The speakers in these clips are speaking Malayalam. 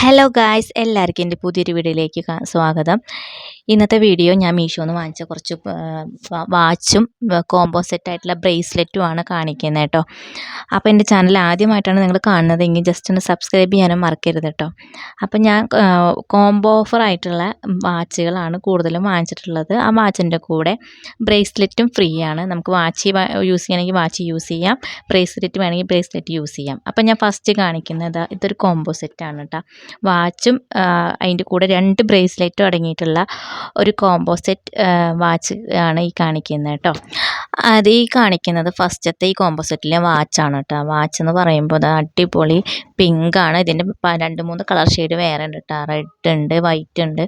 ഹലോ ഗായ്സ് എല്ലാവർക്കും എന്റെ പുതിയൊരു വീഡിയോയിലേക്ക് സ്വാഗതം. ഇന്നത്തെ വീഡിയോ ഞാൻ മീഷോന്ന് വാങ്ങിച്ച കുറച്ച് വാച്ചും കോംബോ സെറ്റായിട്ടുള്ള ബ്രേസ്ലെറ്റുമാണ് കാണിക്കുന്നത് കേട്ടോ അപ്പോൾ എന്റെ ചാനൽ ആദ്യമായിട്ടാണ് നിങ്ങൾ കാണുന്നതെങ്കിൽ ജസ്റ്റ് ഒന്ന് സബ്സ്ക്രൈബ് ചെയ്യാനും മറക്കരുത് കേട്ടോ അപ്പോൾ ഞാൻ കോംബോ ഓഫർ ആയിട്ടുള്ള വാച്ചുകളാണ് കൂടുതലും വാങ്ങിച്ചിട്ടുള്ളത്. ആ വാച്ചിന്റെ കൂടെ ബ്രേസ്ലെറ്റും ഫ്രീ ആണ്. നമുക്ക് വാച്ച് യൂസ് ചെയ്യണമെങ്കിൽ വാച്ച് യൂസ് ചെയ്യാം. ബ്രേസ്ലെറ്റ് വേണമെങ്കിൽ ബ്രേസ്ലെറ്റ് യൂസ് ചെയ്യാം. അപ്പോൾ ഞാൻ ഫസ്റ്റ് കാണിക്കുന്നത് ഇതൊരു കോംബോ സെറ്റാണ് കേട്ടോ വാച്ചും അതിന്റെ കൂടെ രണ്ട് ബ്രേസ്ലെറ്റും അടങ്ങിയിട്ടുള്ള ഒരു കോംബോ സെറ്റ് വാച്ച് ആണ് ഈ കാണിക്കുന്നത് കേട്ടോ. അത് ഈ കാണിക്കുന്നത് ഫസ്റ്റത്തെ ഈ കോമ്പോസെറ്റിലെ വാച്ചാണ് കേട്ടോ വാച്ച് എന്ന് പറയുമ്പോൾ അത് അടിപൊളി പിങ്കാണ് ഇതിന്റെ രണ്ട് മൂന്ന് കളർ ഷെയ്ഡ് വേറെ ഉണ്ട് കേട്ടോ റെഡ് ഉണ്ട് വൈറ്റ് ഉണ്ട്.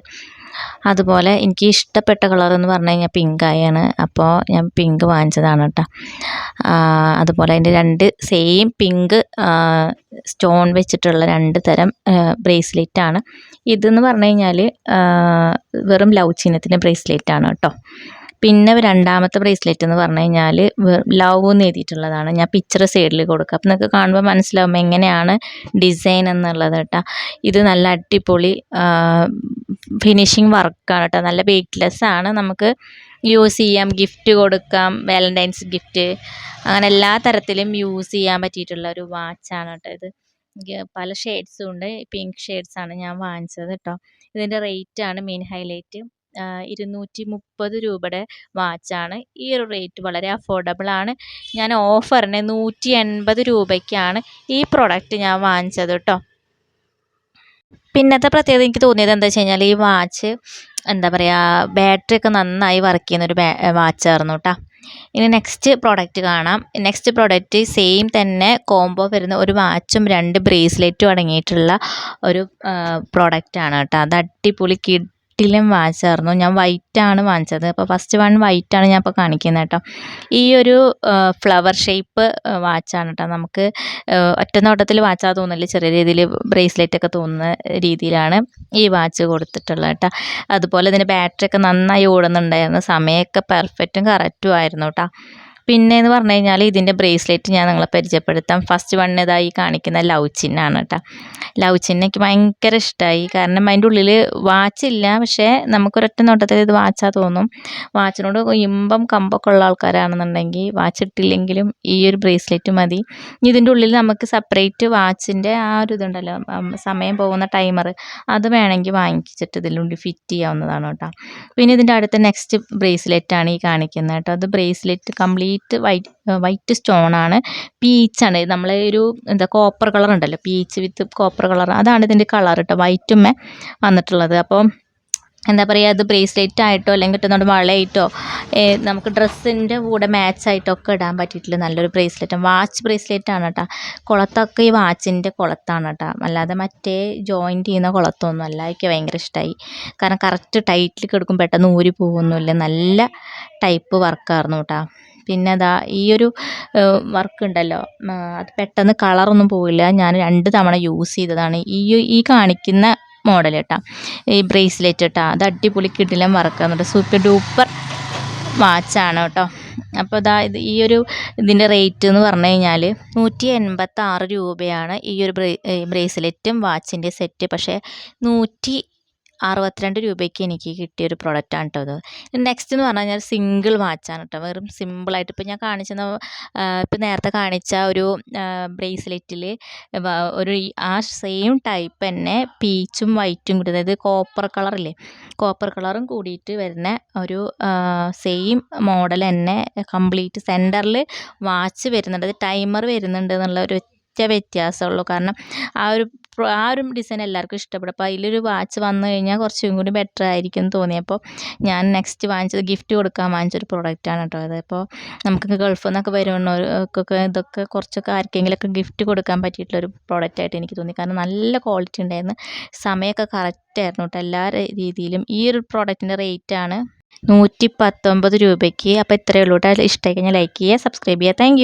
അതുപോലെ എനിക്ക് ഇഷ്ടപ്പെട്ട കളർ എന്ന് പറഞ്ഞു കഴിഞ്ഞാൽ പിങ്ക് ആയാണ്. അപ്പോൾ ഞാൻ പിങ്ക് വാങ്ങിച്ചതാണ് കേട്ടോ അതുപോലെ അതിന്റെ രണ്ട് സെയിം പിങ്ക് സ്റ്റോൺ വെച്ചിട്ടുള്ള രണ്ട് തരം ബ്രേസ്ലെറ്റ് ആണ്. ഇതെന്ന് പറഞ്ഞു കഴിഞ്ഞാൽ വെറും ലവ് ചിഹ്നത്തിന്റെ ബ്രേസ്ലെറ്റ് ആണ് കേട്ടോ പിന്നെ രണ്ടാമത്തെ ബ്രേസ്ലെറ്റ് എന്ന് പറഞ്ഞു കഴിഞ്ഞാൽ ലവ് എന്ന് എഴുതിയിട്ടുള്ളതാണ്. ഞാൻ പിക്ചർ സൈഡിൽ കൊടുക്കുക അപ്പം നിങ്ങൾക്ക് കാണുമ്പോൾ മനസ്സിലാവും എങ്ങനെയാണ് ഡിസൈൻ എന്നുള്ളത് കേട്ടോ. ഇത് നല്ല അടിപൊളി ഫിനിഷിങ് വർക്കാണ് കേട്ടോ. നല്ല വെയ്റ്റ്ലെസ് ആണ്. നമുക്ക് യൂസ് ചെയ്യാം. ഗിഫ്റ്റ് കൊടുക്കാം. വാലന്റൈൻസ് ഗിഫ്റ്റ് അങ്ങനെ എല്ലാ തരത്തിലും യൂസ് ചെയ്യാൻ പറ്റിയിട്ടുള്ള ഒരു വാച്ചാണ് കേട്ടോ ഇത്. പല ഷെയ്ഡ്സും ഉണ്ട്. പിങ്ക് ഷെയ്ഡ്സ് ആണ് ഞാൻ വാങ്ങിച്ചത് കേട്ടോ. ഇതിന്റെ റേറ്റ് ആണ് മെയിൻ ഹൈലൈറ്റ് ഇരുന്നൂറ്റി മുപ്പത് രൂപയുടെ വാച്ചാണ്. ഈ ഒരു റേറ്റ് വളരെ അഫോർഡബിൾ ആണ്. ഞാൻ ഓഫറിന് നൂറ്റി എൺപത് രൂപയ്ക്കാണ് ഈ പ്രൊഡക്റ്റ് ഞാൻ വാങ്ങിച്ചത് കേട്ടോ പിന്നത്തെ പ്രത്യേകത എനിക്ക് തോന്നിയത് എന്താ വെച്ച് കഴിഞ്ഞാൽ ഈ വാച്ച് എന്താ പറയുക ബാറ്ററി ഒക്കെ നന്നായി വർക്ക് ചെയ്യുന്ന ഒരു വാച്ചായിരുന്നു കേട്ടോ ഇനി നെക്സ്റ്റ് പ്രോഡക്റ്റ് കാണാം. നെക്സ്റ്റ് പ്രോഡക്റ്റ് സെയിം തന്നെ കോംബോ വരുന്ന ഒരു വാച്ചും രണ്ട് ബ്രേസ്ലെറ്റും അടങ്ങിയിട്ടുള്ള ഒരു പ്രോഡക്റ്റാണ് കേട്ടോ അത് അടിപൊളി കിഡിലും വാങ്ങിച്ചായിരുന്നു ഞാൻ വൈറ്റാണ് വാങ്ങിച്ചത്. അപ്പോൾ ഫസ്റ്റ് വൺ വൈറ്റാണ് ഞാൻ ഇപ്പോൾ കാണിക്കുന്നത് കേട്ടോ. ഈ ഒരു ഫ്ലവർ ഷേപ്പ് വാച്ചാണ് കേട്ടോ നമുക്ക് ഒറ്റനോട്ടത്തിൽ ഒറ്റ നോട്ടത്തിൽ വാച്ചാ തോന്നില്ല ചെറിയ രീതിയിൽ ബ്രേസ്ലെറ്റ് ഒക്കെ തോന്നുന്ന രീതിയിലാണ് ഈ വാച്ച് കൊടുത്തിട്ടുള്ളത് കേട്ടോ. അതുപോലെ ഇതിന്റെ ബാറ്ററി ഒക്കെ നന്നായി ഓടുന്നുണ്ടായിരുന്നു സമയമൊക്കെ പെർഫെക്റ്റും കറക്റ്റും ആയിരുന്നു കേട്ടോ. പിന്നെ എന്ന് പറഞ്ഞു കഴിഞ്ഞാൽ ഇതിന്റെ ബ്രേസ്ലെറ്റ് ഞാൻ നിങ്ങളെ പരിചയപ്പെടുത്താം. ഫസ്റ്റ് വൺ ഇതായി കാണിക്കുന്ന ലവ് ചിഹ്നാണ് കേട്ടോ ലവ് ചിഹ്നം ഭയങ്കര ഇഷ്ടമായി കാരണം അതിന്റെ ഉള്ളിൽ വാച്ചില്ല പക്ഷേ നമുക്കൊരൊറ്റ നോട്ടത്തിൽ ഇത് വാച്ചാ തോന്നും. വാച്ചിനോട് ഇമ്പം കമ്പൊക്കെ ഉള്ള ആൾക്കാരാണെന്നുണ്ടെങ്കിൽ വാച്ച് ഇട്ടില്ലെങ്കിലും ഈ ഒരു ബ്രേസ്ലെറ്റ് മതി. ഇതിന്റെ ഉള്ളിൽ നമുക്ക് സെപ്പറേറ്റ് വാച്ചിന്റെ ആ ഒരു ഇതുണ്ടല്ലോ സമയം പോകുന്ന ടൈമർ അത് വേണമെങ്കിൽ വാങ്ങിച്ചിട്ട് ഇതിലുണ്ടി ഫിറ്റ് ചെയ്യാവുന്നതാണ് കേട്ടോ പിന്നെ ഇതിന്റെ അടുത്ത നെക്സ്റ്റ് ബ്രേസ്ലെറ്റാണ് ഈ കാണിക്കുന്നത് കേട്ടോ അത് bracelet complete white white stone ആണ്. പീച്ചാണ് നമ്മളെ ഒരു എന്താ കോപ്പർ കളർ ഉണ്ടല്ലോ. പീച്ച് വിത്ത് കോപ്പർ കളർ അതാണ് ഇതിന്റെ കളർ കേട്ടോ വൈറ്റുമേ വന്നിട്ടുള്ളത്. അപ്പോൾ എന്താ പറയുക അത് ബ്രേസ്ലെറ്റ് ആയിട്ടോ അല്ലെങ്കിൽ ഇട്ടുന്നോണ്ട് വളയായിട്ടോ നമുക്ക് ഡ്രസ്സിന്റെ കൂടെ മാച്ചായിട്ടോ ഒക്കെ ഇടാൻ പറ്റിയിട്ടുള്ള നല്ലൊരു ബ്രേസ്ലെറ്റ് വാച്ച് ബ്രേസ്ലെറ്റ് ആണ് കേട്ടോ കുളത്തൊക്കെ ഈ വാച്ചിന്റെ കുളത്താണ് കേട്ടോ അല്ലാതെ മറ്റേ ജോയിന്റ് ചെയ്യുന്ന കുളത്തൊന്നും അല്ല. എനിക്ക് ഭയങ്കര ഇഷ്ടമായി കാരണം കറക്റ്റ് ടൈറ്റിൽ കിടക്കും പെട്ടെന്ന് ഊരി പോകുന്നില്ല നല്ല ടൈപ്പ് വർക്കായിരുന്നു കേട്ടോ പിന്നെ അതാ ഈ ഒരു വർക്ക് ഉണ്ടല്ലോ അത് പെട്ടെന്ന് കളറൊന്നും പോവില്ല. ഞാൻ രണ്ട് തവണ യൂസ് ചെയ്തതാണ്. ഈ ഈ കാണിക്കുന്ന മോഡൽ കേട്ടോ. ഈ ബ്രേസ്ലെറ്റ് കേട്ടോ. അത് അടിപൊളി കിടിലം വർക്കാണ് സൂപ്പർ ഡൂപ്പർ വാച്ചാണ് കേട്ടോ. അപ്പോൾ ഇതാ ഇത് ഈ ഒരു ഇതിന്റെ റേറ്റ് എന്ന് പറഞ്ഞു കഴിഞ്ഞാൽ നൂറ്റി എൺപത്തി ആറ് രൂപയാണ് ഈ ഒരു ബ്രേ ബ്രേസ്ലെറ്റും വാച്ചിന്റെ സെറ്റ്. പക്ഷേ നൂറ്റി അറുപത്തിരണ്ട് രൂപയ്ക്ക് എനിക്ക് കിട്ടിയ ഒരു പ്രൊഡക്റ്റാണ് കേട്ടോ ഇത് നെക്സ്റ്റ് എന്ന് പറഞ്ഞു കഴിഞ്ഞാൽ സിംഗിൾ വാച്ചാണ് കേട്ടോ വെറും സിമ്പിളായിട്ട് ഇപ്പോൾ ഞാൻ കാണിച്ചെന്ന ഇപ്പോൾ നേരത്തെ കാണിച്ച ഒരു ബ്രേസ്ലെറ്റിൽ ഒരു ആ സെയിം ടൈപ്പ് തന്നെ പീച്ചും വൈറ്റും കൂടി അതായത് കോപ്പർ കളറില്ലേ കോപ്പർ കളറും കൂടിയിട്ട് വരുന്ന ഒരു സെയിം മോഡൽ തന്നെ കംപ്ലീറ്റ് സെന്ററിൽ വാച്ച് വരുന്നുണ്ട്. അത് ടൈമർ വരുന്നുണ്ട് എന്നുള്ള ഒരു വ്യത്യാസമുള്ളൂ കാരണം ആ ഒരു ആ ഒരു ഡിസൈൻ എല്ലാവർക്കും ഇഷ്ടപ്പെടും. അപ്പോൾ അതിലൊരു വാച്ച് വന്നു കഴിഞ്ഞാൽ കുറച്ചും കൂടി ബെറ്റർ ആയിരിക്കും എന്ന് തോന്നി. അപ്പോൾ ഞാൻ നെക്സ്റ്റ് വാങ്ങിച്ചത് ഗിഫ്റ്റ് കൊടുക്കാൻ വാങ്ങിച്ചൊരു പ്രോഡക്റ്റാണ് കേട്ടോ അത്. അപ്പോൾ നമുക്ക് ഗൾഫിൽ നിന്നൊക്കെ വരുന്നവർക്കൊക്കെ ഇതൊക്കെ കുറച്ചൊക്കെ ആർക്കെങ്കിലുമൊക്കെ ഗിഫ്റ്റ് കൊടുക്കാൻ പറ്റിയിട്ടുള്ളൊരു പ്രോഡക്റ്റായിട്ട് എനിക്ക് തോന്നി. കാരണം നല്ല ക്വാളിറ്റി ഉണ്ടായിരുന്നു. സമയമൊക്കെ കറക്റ്റ് ആയിരുന്നു കേട്ടോ. എല്ലാ രീതിയിലും ഈ ഒരു പ്രോഡക്റ്റിന്റെ റേറ്റാണ് നൂറ്റി പത്തൊമ്പത് രൂപയ്ക്ക്. അപ്പോൾ ഇത്രയേ ഉള്ളൂ കേട്ടോ. ഇഷ്ടമായി കഴിഞ്ഞാൽ ലൈക്ക് ചെയ്യുക സബ്സ്ക്രൈബ് ചെയ്യുക. താങ്ക്